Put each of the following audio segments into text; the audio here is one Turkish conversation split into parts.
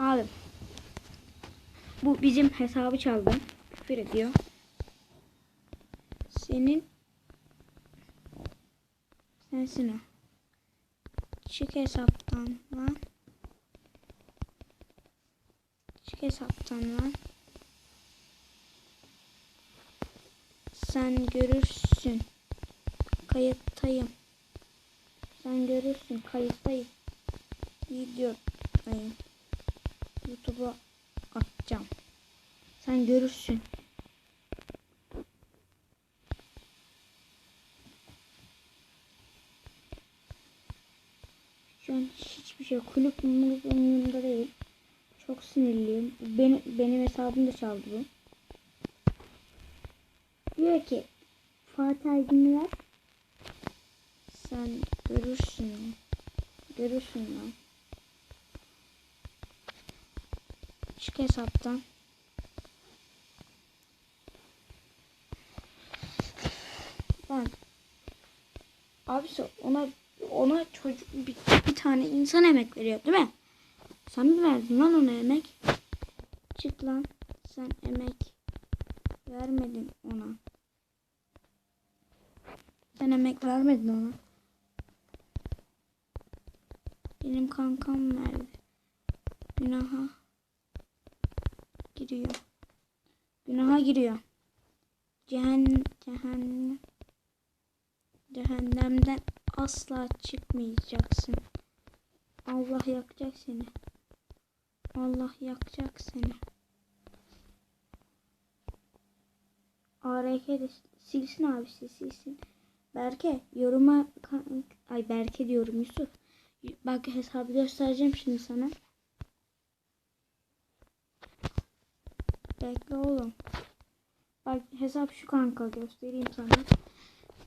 Abi. Bu bizim hesabı çaldı. Küfür ediyor. Senin sensin o. Çık hesaptan lan. Çık hesaptan lan. Sen görürsün. Kayıttayım. Sen görürsün. Kayıttayım. Videodayım. YouTube'a atacağım. Sen görürsün. Şu an hiçbir şey kulüp umurumda değil. Çok sinirliyim. Benim, benim hesabım da çaldı bu. Diyor ki Fatih Aydın'ı ver. Sen görürsün. Görürsün lan. Çık hesaptan. Lan. Abisi ona ona çocuk bir, bir tane insan emek veriyor değil mi? Sen mi verdin lan ona emek? Çık lan. Sen emek vermedin ona. Sen emek vermedin ona. Benim kankam verdi. Günaha giriyor. Günaha giriyor. Cehennem, cehennem, cehennemden asla çıkmayacaksın. Allah yakacak seni. Allah yakacak seni. ARK de silsin abisi silsin. Berke yoruma ay Berke diyorum Yusuf. Bak hesabı göstereceğim şimdi sana. Bekle oğlum. Bak hesap şu kanka göstereyim sana.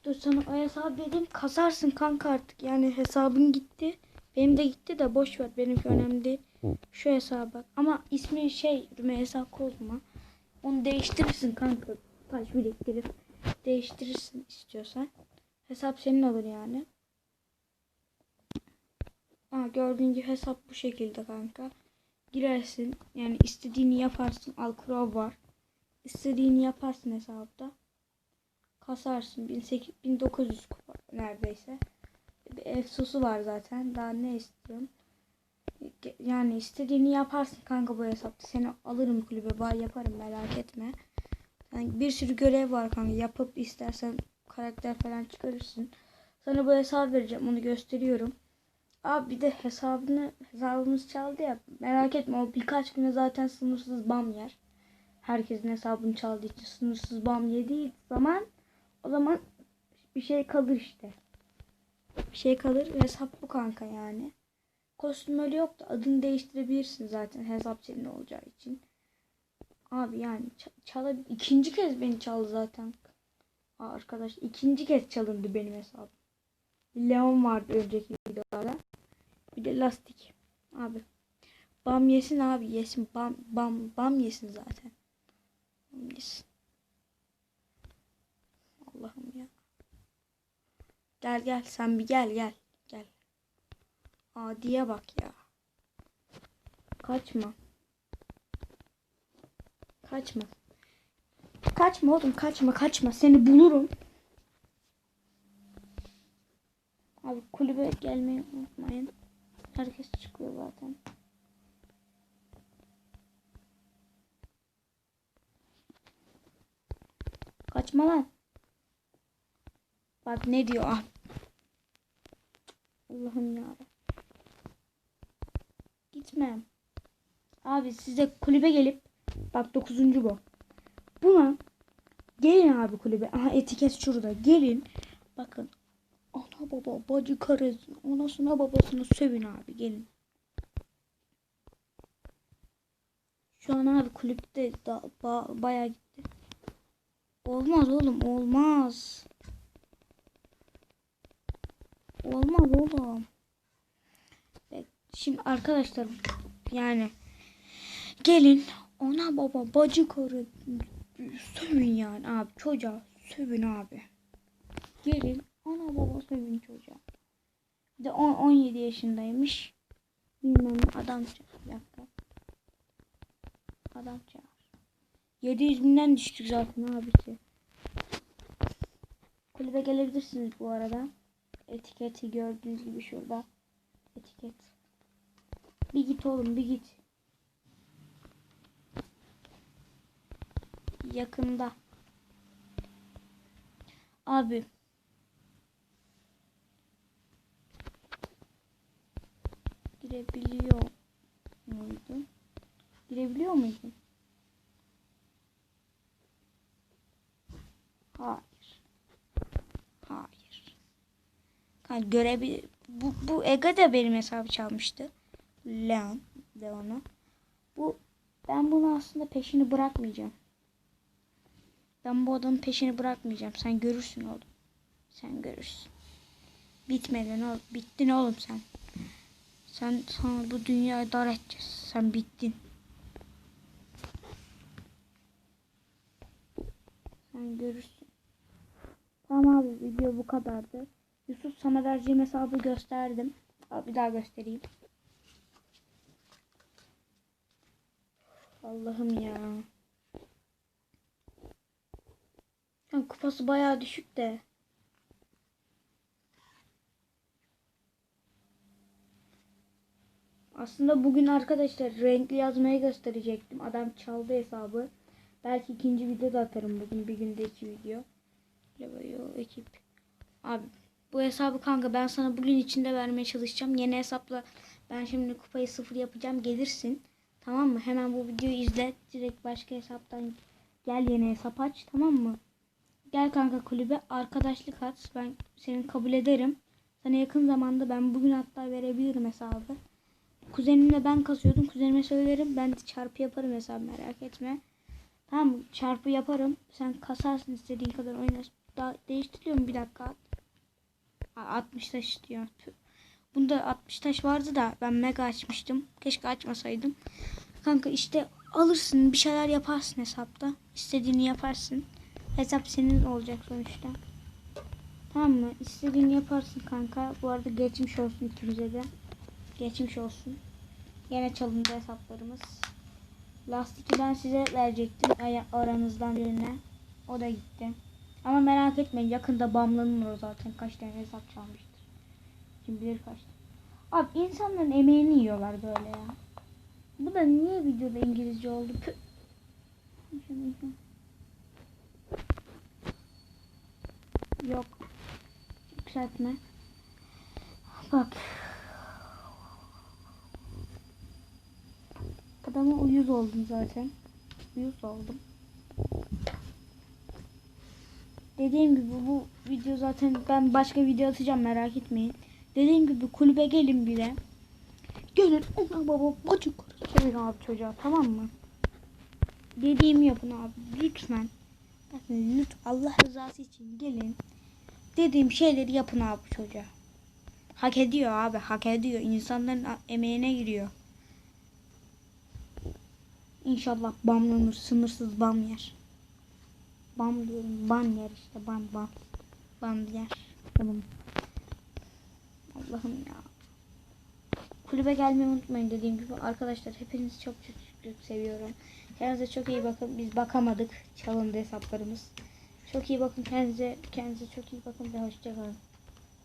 Dur sana o hesabı dedim kasarsın kanka artık. Yani hesabın gitti. Benim de gitti de boş ver benimki önemli değil. Şu hesaba bak. Ama ismi şey Rümeysa Kozma. Onu değiştirirsin kanka. Taş biriktirip değiştirirsin istiyorsan. Hesap senin olur yani. Aa, gördüğün gibi hesap bu şekilde kanka. Girersin. Yani istediğini yaparsın. Alkro var. İstediğini yaparsın hesapta. Kasarsın. 1800, 1900 kupa neredeyse. Bir efsosu var zaten. Daha ne istiyorum? Yani istediğini yaparsın kanka bu hesapta. Seni alırım kulübe. Bay yaparım merak etme. Yani bir sürü görev var kanka. Yapıp istersen karakter falan çıkarırsın. Sana bu hesabı vereceğim. Onu gösteriyorum. Abi bir de hesabını hesabımız çaldı ya. Merak etme o birkaç güne zaten sınırsız bam yer. Herkesin hesabını çaldığı için sınırsız bam yediği zaman o zaman bir şey kalır işte. Bir şey kalır. Hesap bu kanka yani. Kostüm öyle yok da adını değiştirebilirsin zaten hesap senin olacağı için. Abi yani çala ikinci kez beni çaldı zaten. Aa, arkadaş ikinci kez çalındı benim hesabım. Leon vardı önceki videolarda. Bir de lastik. Abi. Bam yesin abi yesin. Bam bam bam yesin zaten. Bam yesin. Allah'ım ya. Gel gel sen bir gel gel. Gel. Adiye bak ya. Kaçma. Kaçma. Kaçma oğlum kaçma kaçma. Seni bulurum. Abi kulübe gelmeyi unutmayın. Herkes çıkıyor zaten. Kaçma lan. Bak ne diyor ah. Allah'ım ya. Gitme. Abi size kulübe gelip bak dokuzuncu bu. Buna gelin abi kulübe. Aha etiket şurada. Gelin. Bakın Ana baba bacı karısı anasına babasına sövün abi gelin. Şu an abi kulüpte da, ba, bayağı gitti. Olmaz oğlum olmaz. Olmaz oğlum. Şimdi arkadaşlar yani gelin ana baba bacı karı sövün yani abi çocuğa sövün abi. Gelin ana baba sövün çocuğa. Bir de 10 17 yaşındaymış. Bilmem adam bir dakika. Adam çağır. 700 binden düştük zaten abisi. Kulübe gelebilirsiniz bu arada. Etiketi gördüğünüz gibi şurada. Etiket. Bir git oğlum bir git. Yakında. Abi. Girebiliyor muydun? Girebiliyor muydun? Hayır. Hayır. Kanka görebilir. Bu, bu Ega da benim hesabı çalmıştı. Leon. Leon'u. Bu ben bunu aslında peşini bırakmayacağım. Ben bu adamın peşini bırakmayacağım. Sen görürsün oğlum. Sen görürsün. Bitmedin oğlum. Bittin oğlum sen. Sen sana bu dünyayı dar edeceğiz. Sen bittin. Sen görürsün. Tamam abi video bu kadardı. Yusuf sana vereceğim hesabı gösterdim. Al, bir daha göstereyim. Allah'ım ya. Ya kupası bayağı düşük de. Aslında bugün arkadaşlar renkli yazmayı gösterecektim. Adam çaldı hesabı. Belki ikinci video da atarım bugün. Bir günde iki video. Levayo ekip. Abi bu hesabı kanka ben sana bugün içinde vermeye çalışacağım. Yeni hesapla ben şimdi kupayı sıfır yapacağım. Gelirsin. Tamam mı? Hemen bu videoyu izle. Direkt başka hesaptan gel yeni hesap aç. Tamam mı? Gel kanka kulübe arkadaşlık at. Ben seni kabul ederim. Sana yakın zamanda ben bugün hatta verebilirim hesabı. Kuzenimle ben kasıyordum. Kuzenime söylerim. Ben çarpı yaparım hesabı merak etme. Tamam? Çarpı yaparım. Sen kasarsın istediğin kadar oynarsın. Daha değiştiriyor mu bir dakika? Aa, 60 taş diyor. Bunda 60 taş vardı da ben mega açmıştım. Keşke açmasaydım. Kanka işte alırsın bir şeyler yaparsın hesapta. İstediğini yaparsın. Hesap senin olacak sonuçta. Tamam mı? İstediğini yaparsın kanka. Bu arada geçmiş olsun ikimize de. Geçmiş olsun. Yine çalındı hesaplarımız. Lastiki ben size verecektim aranızdan birine. O da gitti. Ama merak etmeyin yakında bamlanır o zaten. Kaç tane hesap çalmıştır. Kim bilir kaç. Abi insanların emeğini yiyorlar böyle ya. Bu da niye videoda İngilizce oldu? Pü. Yok. Yükseltme. Bak. Adama uyuz oldum zaten. Uyuz oldum. Dediğim gibi bu video zaten ben başka video atacağım merak etmeyin. Dediğim gibi kulübe gelin bile. Gelin ana baba bacı söyleyin abi çocuğa tamam mı? Dediğimi yapın abi lütfen. Bakın lütfen Allah rızası için gelin. Dediğim şeyleri yapın abi çocuğa. Hak ediyor abi hak ediyor. İnsanların emeğine giriyor. İnşallah bamlanır. Sınırsız bam yer. Bam diyorum. Ban yer işte. Ban ban. Ban yer. Oğlum. Allah'ım ya. Kulübe gelmeyi unutmayın dediğim gibi. Arkadaşlar hepinizi çok çok, çok seviyorum. Kendinize çok iyi bakın. Biz bakamadık. Çalındı hesaplarımız. Çok iyi bakın kendinize. Kendinize çok iyi bakın ve hoşçakalın.